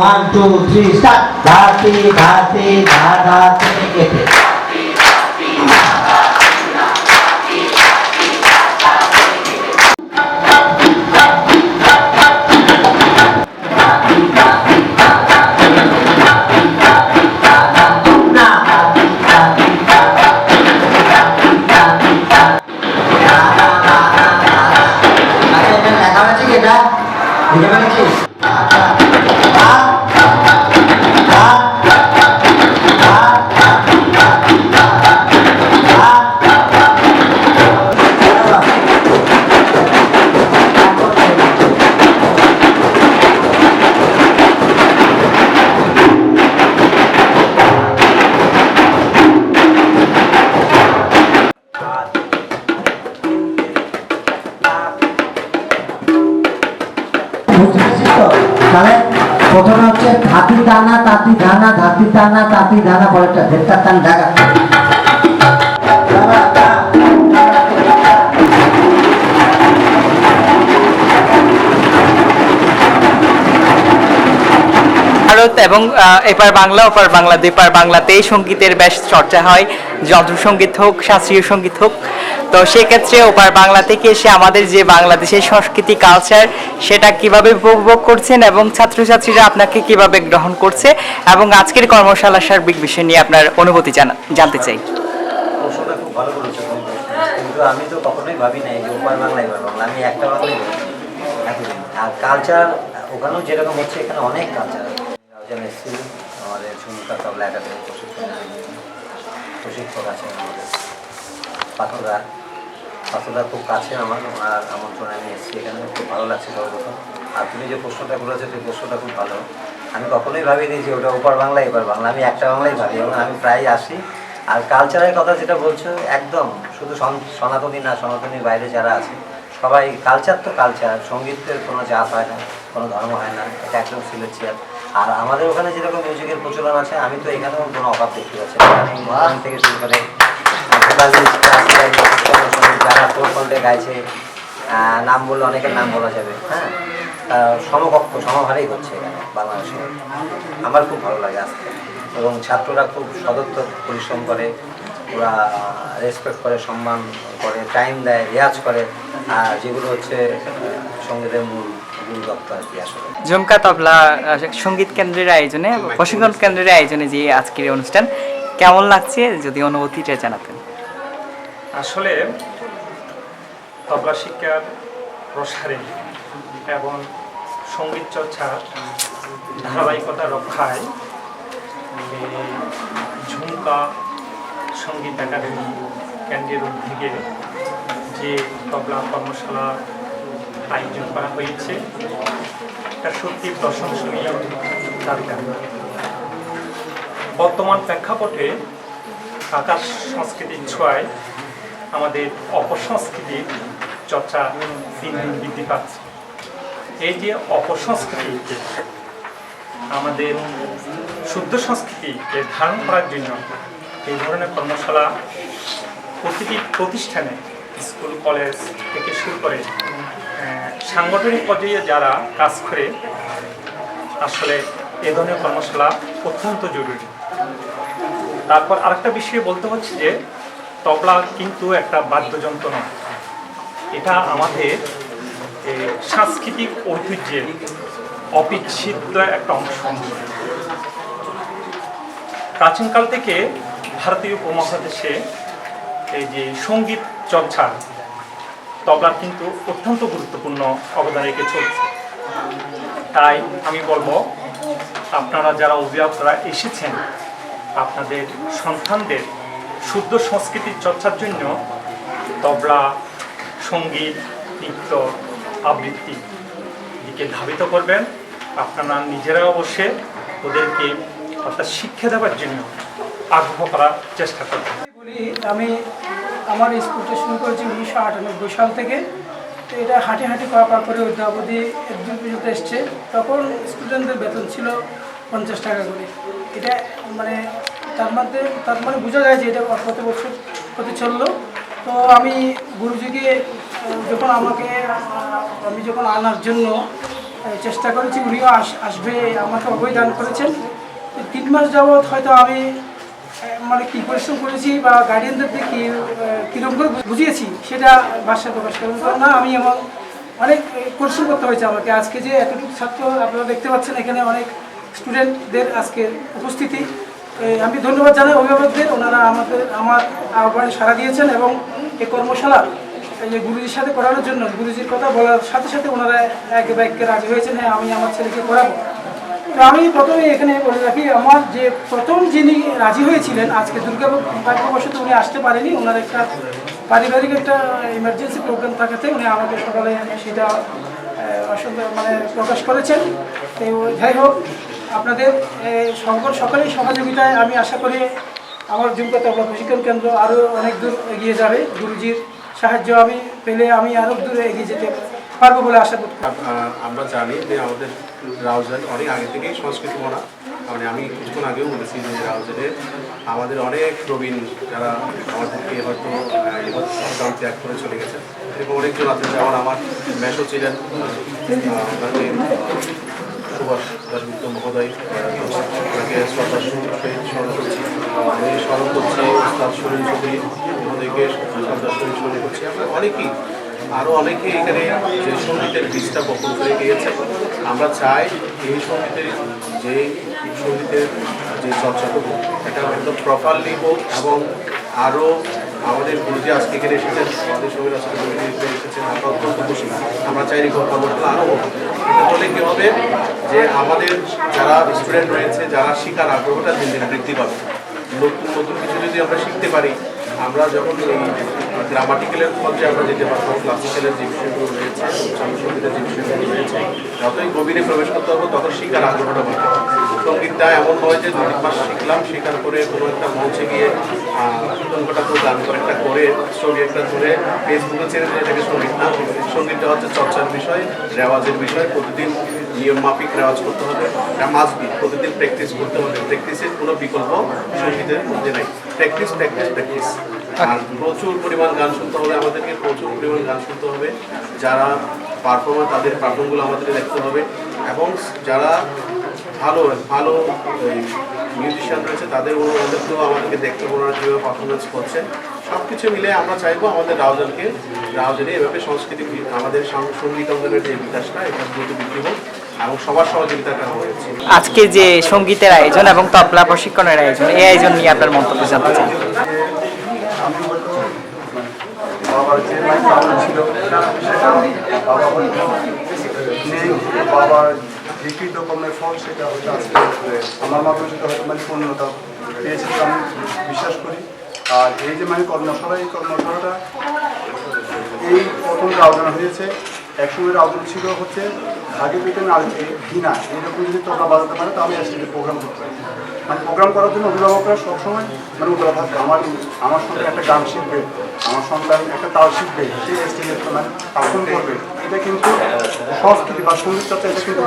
one, two, three, start. Dhati, dhati, dhati, dhati, dhati. তাহলে প্রথমে হচ্ছে ধাতি তাঁতি ধাতি তাঁতি পরেরটা টান ঢাকা ভারত এবং এপার বাংলা, ওপার বাংলা দুইপার বাংলাতেই সঙ্গীতের বেশ চর্চা হয়। যন্ত্রসঙ্গীত হোক, শাস্ত্রীয় সংগীত হোক তো সেক্ষেত্রে ওপার বাংলা থেকে এসে আমাদের যে বাংলাদেশের সংস্কৃতি কালচার সেটা কীভাবে উপভোগ করছেন এবং ছাত্রছাত্রীরা আপনাকে কীভাবে গ্রহণ করছে এবং আজকের কর্মশালা সার্বিক বিষয় নিয়ে আপনার অনুভূতি জানা জানতে চাই। আমি তো কখনোই ভাবি নাই যে ওপার বাংলা এবার বাংলা। আমি একটা এতদিন আর কালচার ওখানেও যেরকম হচ্ছে, এখানে অনেক কালচার রাউজান এসেছিল, আমাদের সুনিতা তবলা একাডেমি প্রশিক্ষণ প্রশিক্ষক আছেন আমাদের। পাথরা পাথরা খুব কাছে আমার ওনার আমন্ত্রণে আমি এসেছি এখানে খুব ভালো লাগছে সর্বপ্রথম আর তুমি যে প্রশ্নটা করেছ সেই প্রশ্নটা খুব ভালো। আমি কখনোই ভাবিনি যে ওটা ওপার বাংলা এবার বাংলা। আমি একটা বাংলাই ভাবি এবং আমি প্রায় আসি। আর কালচারের কথা যেটা বলছো একদম শুধু সনাতনী না সনাতনীর বাইরে যারা আছে সবাই কালচার তো কালচার সঙ্গীতের কোনো জাত হয় না কোনো ধর্ম হয় না এটা একদম সিলেকশিয়ার আর আমাদের ওখানে যেরকম মিউজিকের প্রচলন আছে আমি তো এখানেও কোনো অভাব দেখতে পাচ্ছি থেকে শুরু করে গাইছে নাম বললে অনেকের নাম বলা যাবে হ্যাঁ হচ্ছে বাংলাদেশে আমার খুব ভালো লাগে আসতে এবং ছাত্ররা খুব সদর্থক পরিশ্রম করে ওরা রেসপেক্ট করে সম্মান করে টাইম দেয় রেয়াজ করে আর যেগুলো হচ্ছে সঙ্গীতের মূল ঝুমকা তবলা সংগীত কেন্দ্রের আয়োজনে, প্রশিক্ষণ কেন্দ্রের আয়োজনে যে আজকের অনুষ্ঠান, কেমন লাগছে যদি অনুভূতিটা জানাতেন? আসলে তবলা শিক্ষার প্রসারে এবং সংগীত চর্চার ধারাবাহিকতা রক্ষায় ঝুমকা সংগীত একাডেমি কেন্দ্রের উদ্যোগে যে তবলা কর্মশালা আয়োজন করা হয়েছে, এটা সত্যি প্রশংসনীয় দাবিদার বর্তমান প্রেক্ষাপটে আকাশ সংস্কৃতির ছোঁয়ায় আমাদের অপসংস্কৃতির চর্চা দিন দিন বৃদ্ধি পাচ্ছে। এই যে অপসংস্কৃতিকে আমাদের শুদ্ধ সংস্কৃতিকে ধারণ করার জন্য এই ধরনের কর্মশালা প্রতিটি প্রতিষ্ঠানে, স্কুল, কলেজ থেকে শুরু করে সাংগঠনিক পর্যায়ে যারা কাজ করে, আসলে এ ধরনের কর্মশালা অত্যন্ত জরুরি। তারপর আরেকটা বিষয়ে বলতে হচ্ছে যে তবলা কিন্তু একটা বাদ্যযন্ত্র নয়। এটা আমাদের সাংস্কৃতিক ঐতিহ্যের অবিচ্ছেদ্য একটা অংশ। প্রাচীনকাল থেকে ভারতীয় উপমহাদেশে এই যে সংগীত চর্চা তবলার কিন্তু অত্যন্ত গুরুত্বপূর্ণ অবদান রেখে চলছে। তাই আমি বলব, আপনারা যারা অভিভাবকরা এসেছেন, আপনাদের সন্তানদের শুদ্ধ সংস্কৃতির চর্চার জন্য তবলা, সংগীত, নৃত্য, আবৃত্তি দিকে ধাবিত করবেন। আপনারা নিজেরা অবশ্যই ওদেরকে অর্থাৎ শিক্ষা দেওয়ার জন্য আগ্রহ করার চেষ্টা করবেন। আমি আমার স্কুলটা শুরু করেছি উনিশশো আটানব্বই সাল থেকে। তো এটা হাঁটি হাঁটি পা পা করে অদ্যাবধি একদিন পর্যন্ত এসছে। তখন স্টুডেন্টদের বেতন ছিল পঞ্চাশ টাকা করে। এটা মানে তার মধ্যে, তার মানে বোঝা যায় যে এটা কত বছর হতে চলল তো আমি গুরুজিকে যখন আমাকে, আমি যখন আনার জন্য চেষ্টা করেছি, উনিও আস- আসবে, আমাকে অবৈ দান করেছেন তিন মাস যাবৎ হয়তো আমি মানে কী পরিশ্রম করেছি বা গার্ডিয়ানদের কী কীরকম করে বুঝিয়েছি, সেটা ভাষায় প্রকাশ করব না। আমি এমন অনেক পরিশ্রম করতে হয়েছে আমাকে। আজকে যে এতটুকু ছাত্র আপনারা দেখতে পাচ্ছেন, এখানে অনেক স্টুডেন্টদের আজকে উপস্থিতি। আমি ধন্যবাদ জানাই অভিভাবকদের। ওনারা আমাদের আমার আহ্বানে সাড়া দিয়েছেন এবং এই কর্মশালা এই গুরুজির সাথে করানোর জন্য গুরুজির কথা বলার সাথে সাথে ওনারা এক বাক্যে রাজি হয়েছেন হ্যাঁ আমি আমার ছেলেকে করাবো। তো আমি প্রথমে এখানে বলে রাখি, আমার যে প্রথম যিনি রাজি হয়েছিলেন, আজকে দুর্গাবশত উনি আসতে পারেনি, ওনার একটা পারিবারিক একটা ইমার্জেন্সি প্রোগ্রাম থাকাতে উনি আমাকে সকালে সেটা মানে প্রকাশ করেছেন। তো যাই হোক আপনাদের সকল সকলেই সহযোগিতায় আমি আশা করি আমার জুমকা তবলা প্রশিক্ষণ কেন্দ্র আরও অনেক দূর এগিয়ে যাবে। গুরুজির সাহায্য আমি পেলে আমি আরও দূরে এগিয়ে যেতে পারব বলে আশা করি আমরা জানি যে আমাদের রাউজান অনেক আগে থেকেই সংস্কৃতি মনা। মানে আমি কিছুক্ষণ আগেও বলেছি যে রাউজানে আমাদের অনেক প্রবীণ যারা আমাদেরকে হয়তো এবার ত্যাগ করে চলে গেছেন। এরকম অনেকজন আছেন, যেমন আমার মেশো ছিলেন সুভাষ দাসগুপ্ত মহোদয় ওনাকে শ্রদ্ধার স্মরণ করছি। আমি স্মরণ করছি উস্তাদ সুনীল চৌধুরী মহোদয়কে শ্রদ্ধার সঙ্গে স্মরণ করছি। আমরা অনেকেই আরও অনেকে এখানে যে সঙ্গীতের বীজটা বপন করে গিয়েছে আমরা চাই এই সঙ্গীতের যে সঙ্গীতের যে চর্চাটুকু এটা একদম প্রপারলি হোক এবং আরও আমাদের গুরুজি আজকে এখানে এসেছেন, আমাদের আজকে গুরুজি এসেছেন, আমরা অত্যন্ত খুশি। আমরা চাই এই বলতে আরও এটা হলে কী হবে যে আমাদের যারা স্টুডেন্ট রয়েছে, যারা শিকার, আগ্রহটা দিন দিন বৃদ্ধি পাবে। নতুন নতুন কিছু যদি আমরা শিখতে পারি, আমরা যখন এই গ্রামাটিক্যালের পর্যায়ে আমরা যেতে পারব ক্লাসিক্যালের যে বিষয়গুলো রয়েছে সঙ্গীতের যে বিষয়গুলো রয়েছে, যতই গভীরে প্রবেশ করতে হবে তত শিক্ষার আগ্রহটা বাড়বে। সঙ্গীতটা এমন নয় যে দু মাস শিখলাম, শেখার পরে কোনো একটা মঞ্চে গিয়ে ঘণ্টা করে, গান করে একটা করে, ছবি একটা ধরে ফেসবুকে ছেড়ে দিয়ে এটাকে সংগীত না। সঙ্গীতটা হচ্ছে চর্চার বিষয়, রেওয়াজের বিষয়, প্রতিদিন নিয়ম মাফিক রেওয়াজ করতে হবে, এটা প্রতিদিন প্র্যাকটিস করতে হবে। প্র্যাকটিসের কোনো বিকল্প সঙ্গীতের মধ্যে নাই। প্র্যাকটিস প্র্যাকটিস প্র্যাকটিস আর প্রচুর পরিমাণ গান শুনতে হবে আমাদেরকে প্রচুর পরিমাণ গান শুনতে হবে। যারা পারফর্মার তাদের পারফর্মগুলো আমাদেরকে দেখতে হবে। এবং যারা ভালো ভালো মিউজিশিয়ান রয়েছে তাদের ওনাদেরকেও আমাদেরকে দেখতে হবে ওনারা কীভাবে পারফরমেন্স করছেন সব কিছু মিলে আমরা চাইব আমাদের রাউজানকে রাউজানে এভাবে সংস্কৃতি আমাদের সংগীত অঙ্গনের যে বিকাশটা এটা দ্রুত বৃদ্ধি হোক এবং সবার সহযোগিতা করা হয়েছে আজকে যে সঙ্গীতের আয়োজন এবং তবলা প্রশিক্ষণের আয়োজন এই আয়োজন নিয়ে আপনার মন্তব্য জানতে চাই। বাবার যে পাওনা ছিল, সেটা বাবা হয়তো নেই, বাবার যে কৃতকর্মের ফল সেটা হয়তো আজকে আমার মাধ্যমে সেটা হয়তো মানে পূর্ণতা পেয়েছে আমি বিশ্বাস করি। আর এই যে মানে কর্মশালা, এই কর্মশালাটা এই প্রথম আয়োজন হয়েছে একসময়ের আয়োজন ছিল হচ্ছে পেতেন আর দিনা এইরকম যদি তোমরা বাজাতে পারে, তাহলে আসলে প্রোগ্রাম করতে পারি। মানে প্রোগ্রাম করার জন্য অভিভাবকরা সবসময় মানে উদ্যোগ থাকবে আমার আমার সঙ্গে একটা গান শিখবে, আমার সন্তান একটা তাল শিখবে, সে স্টেজে মানে পারফর্ম করবে। এটা কিন্তু সংস্কৃতি বা সংগীত চর্চা এটা কিন্তু